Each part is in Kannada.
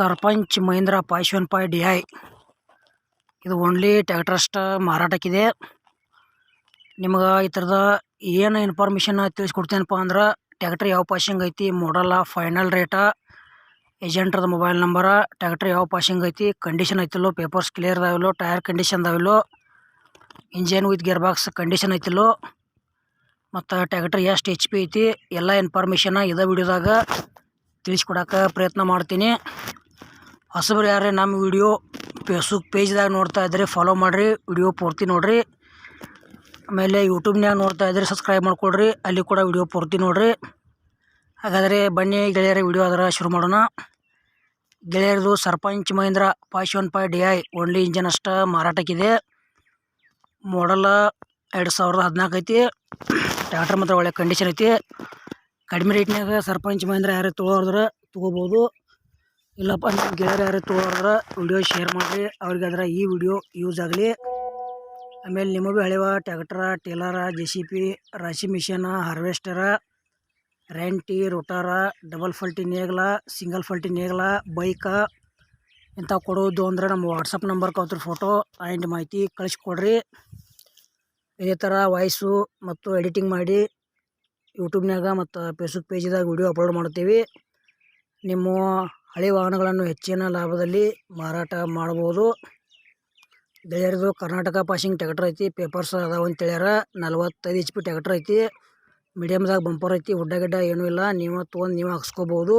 ಸರ್ಪಂಚ್ ಮಹೀಂದ್ರ ಪಾಯ್ಶನ್ ಪಾಯ್ ಡಿ ಐ. ಇದು ಓನ್ಲಿ ಟ್ಯಾಕ್ಟರ್ ಅಷ್ಟ ಮಾರಾಟಕ್ಕಿದೆ. ನಿಮ್ಗೆ ಈ ಥರದ ಏನು ಇನ್ಫಾರ್ಮೇಷನ್ ತಿಳಿಸ್ಕೊಡ್ತೇನಪ್ಪ ಅಂದ್ರೆ ಟ್ಯಾಕ್ಟ್ರ್ ಯಾವ ಪಾಸಿಂಗ್ ಐತಿ ಮಾಡಲ್ಲ ಫೈನಲ್ ರೇಟ ಏಜೆಂಟ್ರದ ಮೊಬೈಲ್ ನಂಬರ ಟ್ಯಾಕ್ಟ್ರ್ ಯಾವ ಪಾಸಿಂಗ್ ಐತಿ ಕಂಡೀಷನ್ ಐತಿಲ್ಲೋ ಪೇಪರ್ಸ್ ಕ್ಲಿಯರ್ ಅದಾವಿಲ್ಲೋ tyre condition ಅದಾವಿಲ್ಲೋ engine with gear box condition ಐತಿಲ್ಲೋ, ಮತ್ತು ಟ್ಯಾಕ್ಟ್ರ್ ಎಷ್ಟು ಎಚ್ ಪಿ ಐತಿ, ಎಲ್ಲ ಇನ್ಫಾರ್ಮೇಷನ ಇದೇ ವಿಡಿಯೋದಾಗ ತಿಳಿಸ್ಕೊಡಕ್ಕೆ ಪ್ರಯತ್ನ ಮಾಡ್ತೀನಿ. ಹೊಸಬ್ರು ಯಾರೇ ನಮ್ಮ ವಿಡಿಯೋ ಫೇಸ್ಬುಕ್ ಪೇಜ್ದಾಗ ನೋಡ್ತಾ ಇದ್ರೆ ಫಾಲೋ ಮಾಡಿರಿ, ವಿಡಿಯೋ ಪೂರ್ತಿ ನೋಡಿರಿ. ಆಮೇಲೆ ಯೂಟ್ಯೂಬ್ನ್ಯಾಗ ನೋಡ್ತಾ ಇದ್ರೆ ಸಬ್ಸ್ಕ್ರೈಬ್ ಮಾಡ್ಕೊಳ್ರಿ ಅಲ್ಲಿ ಕೂಡ ವಿಡಿಯೋ ಪೂರ್ತಿ ನೋಡಿರಿ. ಹಾಗಾದರೆ ಬನ್ನಿ ಗೆಳೆಯರ, ವಿಡಿಯೋ ಅದರ ಶುರು ಮಾಡೋಣ. ಗೆಳೆಯರದು Sarpanch Mahindra posh one five D I only engine ಅಷ್ಟ ಮಾರಾಟಕ್ಕಿದೆ. ಮಾಡಲ್ಲ ಎರಡು ಸಾವಿರದ ಹದಿನಾಲ್ಕು ಐತಿ. ಟ್ಯಾಕ್ಟ್ರ್ ಮಾತ್ರ ಒಳ್ಳೆ ಕಂಡೀಷನ್ ಐತಿ. ಕಡಿಮೆ ರೇಟ್ನಾಗ ಸರ್ಪಂಚ್ ಮಹೇಂದ್ರ ಯಾರು ತೊಗೊಳೋದ್ರೆ ತೊಗೋಬೋದು. ಇಲ್ಲಪ್ಪ ನಿಮ್ಮ ಗೆಳೆಯರು ಯಾರು ತೊಗೊಳೋದ್ರೆ ವಿಡಿಯೋ ಶೇರ್ ಮಾಡಿರಿ. ಅವ್ರಿಗೆ ಅದರ ಈ ವಿಡಿಯೋ ಯೂಸ್ ಆಗಲಿ. ಆಮೇಲೆ ನಿಮಗೂ ಹಳೆವ tractor trailer J C B ರಾಶಿ ಮಿಷನ ಹಾರ್ವೆಸ್ಟರ ರೆಂಟಿ ರೋಟಾರ ಡಬಲ್ ಫಲ್ಟಿ ನೇಗ್ಲ ಸಿಂಗಲ್ ಫಲ್ಟಿ ನೇಗ್ಲ ಬೈಕ ಇಂಥ ಕೊಡೋದು ಅಂದ್ರೆ ನಮ್ಮ ವಾಟ್ಸಪ್ ನಂಬರ್ ಕೌತ್ರ ಫೋಟೋ ಆ್ಯಂಡ್ ಮಾಹಿತಿ ಕಳಿಸ್ಕೊಡ್ರಿ. ಇದೇ ಥರ ವಾಯ್ಸು ಮತ್ತು ಎಡಿಟಿಂಗ್ ಮಾಡಿ ಯೂಟ್ಯೂಬ್ನಾಗ ಮತ್ತು ಫೇಸ್ಬುಕ್ ಪೇಜ್ದಾಗ ವಿಡಿಯೋ ಅಪ್ಲೋಡ್ ಮಾಡ್ತೀವಿ. ನಿಮ್ಮ ಹಳೆ ವಾಹನಗಳನ್ನು ಹೆಚ್ಚಿನ ಲಾಭದಲ್ಲಿ ಮಾರಾಟ ಮಾಡ್ಬೋದು. ಗೆಳೆಯರದು ಕರ್ನಾಟಕ ಪಾಸಿಂಗ್ ಟ್ಯಾಕ್ಟರ್ ಐತಿ ಪೇಪರ್ಸ್ ಅದಾವ ಅಂತ ಹೇಳ್ಯಾರ. ನಲ್ವತ್ತೈದು ಎಚ್ ಪಿ ಟ್ಯಾಕ್ಟರ್ ಐತಿ ಮೀಡಿಯಮ್ದಾಗ ಬಂಪರ್ ಐತಿ ಉಡ್ಡ ಗಿಡ್ಡ ಏನೂ ಇಲ್ಲ. ನೀವು ತೊಗೊಂಡು ನೀವು ಹಾಕ್ಸ್ಕೋಬೋದು.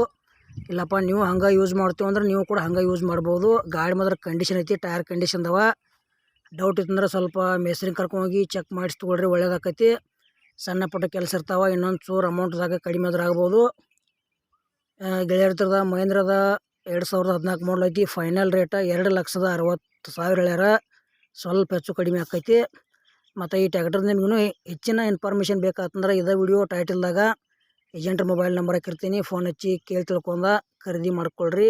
ಇಲ್ಲಪ್ಪ, ನೀವು ಹಂಗೆ ಯೂಸ್ ಮಾಡ್ತೀವಿ ಅಂದ್ರೆ ನೀವು ಕೂಡ ಹಂಗೆ ಯೂಸ್ ಮಾಡ್ಬೋದು. ಗಾಡಿ ಮಾತ್ರ ಕಂಡೀಷನ್ ಐತಿ ಟೈರ್ ಕಂಡೀಷನ್ ಅದಾವ. ಡೌಟ್ ಇತ್ತಂದ್ರೆ ಸ್ವಲ್ಪ ಮೇಸ್ರಿಂಗ್ ಕರ್ಕೊಂಡೋಗಿ ಚೆಕ್ ಮಾಡಿಸಿ ತೊಗೊಳ್ರಿ, ಒಳ್ಳೇದಾಕೈತಿ. ಸಣ್ಣ ಪುಟ್ಟ ಕೆಲಸ ಇರ್ತಾವೆ, ಇನ್ನೊಂದು ಚೂರು ಅಮೌಂಟ್ದಾಗ ಕಡಿಮೆ ಆದ್ರೆ ಆಗ್ಬೋದು. ಗೆಳೆಯರ ಥರದ ಮಹೇಂದ್ರದ ಎರಡು ಸಾವಿರದ ಹದಿನಾಲ್ಕು ಮಾಡಲ್ ಐತಿ. ಫೈನಲ್ ರೇಟ ಎರಡು ಲಕ್ಷದ ಅರವತ್ತು ಸಾವಿರ ಹೇಳ್ಯಾರ. ಸ್ವಲ್ಪ ಹೆಚ್ಚು ಕಡಿಮೆ ಆಕೈತಿ. ಮತ್ತು ಈ ಟ್ಯಾಕ್ಟರ್ ನಿಮ್ಗೂ ಹೆಚ್ಚಿನ ಇನ್ಫಾರ್ಮೇಷನ್ ಬೇಕಾತಂದ್ರೆ ಇದೇ ವಿಡಿಯೋ ಟೈಟಲ್ದಾಗ ಏಜೆಂಟ್ರ ಮೊಬೈಲ್ ನಂಬರ್ ಹಾಕಿರ್ತೀನಿ. ಫೋನ್ ಹಚ್ಚಿ ಕೇಳಿ ತಿಳ್ಕೊಂಡ ಖರೀದಿ ಮಾಡ್ಕೊಳ್ರಿ.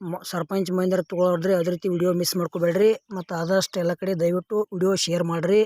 ಮ, ಸರ್ಪಂಚ್ ಮಹೇಂದ್ರ ತೊಗೊಳೋದ್ರಿ ಅದೇ ರೀತಿ ವಿಡಿಯೋ ಮಿಸ್ ಮಾಡ್ಕೋಬೇಡ್ರಿ. ಮತ್ತು ಆದಷ್ಟು ಎಲ್ಲ ಕಡೆ ದಯವಿಟ್ಟು ವಿಡಿಯೋ ಶೇರ್ ಮಾಡಿರಿ.